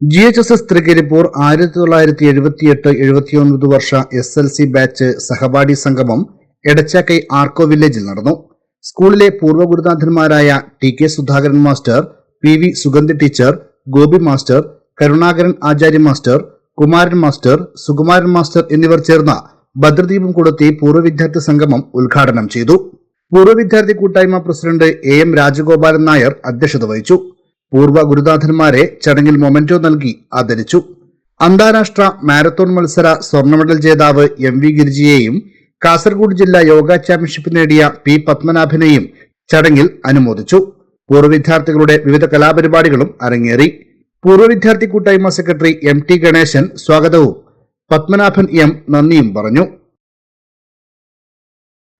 G H S S Trikaripur ആയിരത്തി തൊള്ളായിരത്തി എഴുപത്തിയെട്ട് എഴുപത്തിയൊൻപത് വർഷ എസ് എൽ സി ബാച്ച് സഹപാഠി സംഗമം എടച്ചാക്കൈ ആർക്കോ വില്ലേജിൽ നടന്നു. സ്കൂളിലെ പൂർവ ഗുരുനാഥന്മാരായ T K Sudhakaran master P V Sugandhi teacher Gopi master Karunakaran Acharya master Kumaran master Sukumaran master എന്നിവർ ചേർന്ന ഭദ്രദീപം കൊളുത്തി പൂർവ വിദ്യാർത്ഥി സംഗമം ഉദ്ഘാടനം ചെയ്തു. പൂർവ വിദ്യാർത്ഥി കൂട്ടായ്മ president A M Rajagopalan Nair അധ്യക്ഷത വഹിച്ചു. പൂർവ ഗുരുനാഥന്മാരെ ചടങ്ങിൽ മൊമെന്റോ നൽകി ആദരിച്ചു. അന്താരാഷ്ട്ര മാരത്തോൺ മത്സര സ്വർണ മെഡൽ ജേതാവ് എം വി ഗിരിജിയെയും കാസർഗോഡ് ജില്ലാ യോഗ ചാമ്പ്യൻഷിപ്പ് നേടിയ പി പത്മനാഭനെയും ചടങ്ങിൽ അനുമോദിച്ചു. പൂർവ വിദ്യാർത്ഥികളുടെ വിവിധ കലാപരിപാടികളും അരങ്ങേറി. പൂർവ വിദ്യാർത്ഥി കൂട്ടായ്മ സെക്രട്ടറി എം ടി ഗണേശൻ സ്വാഗതവും പത്മനാഭൻ എം നന്ദിയും പറഞ്ഞു.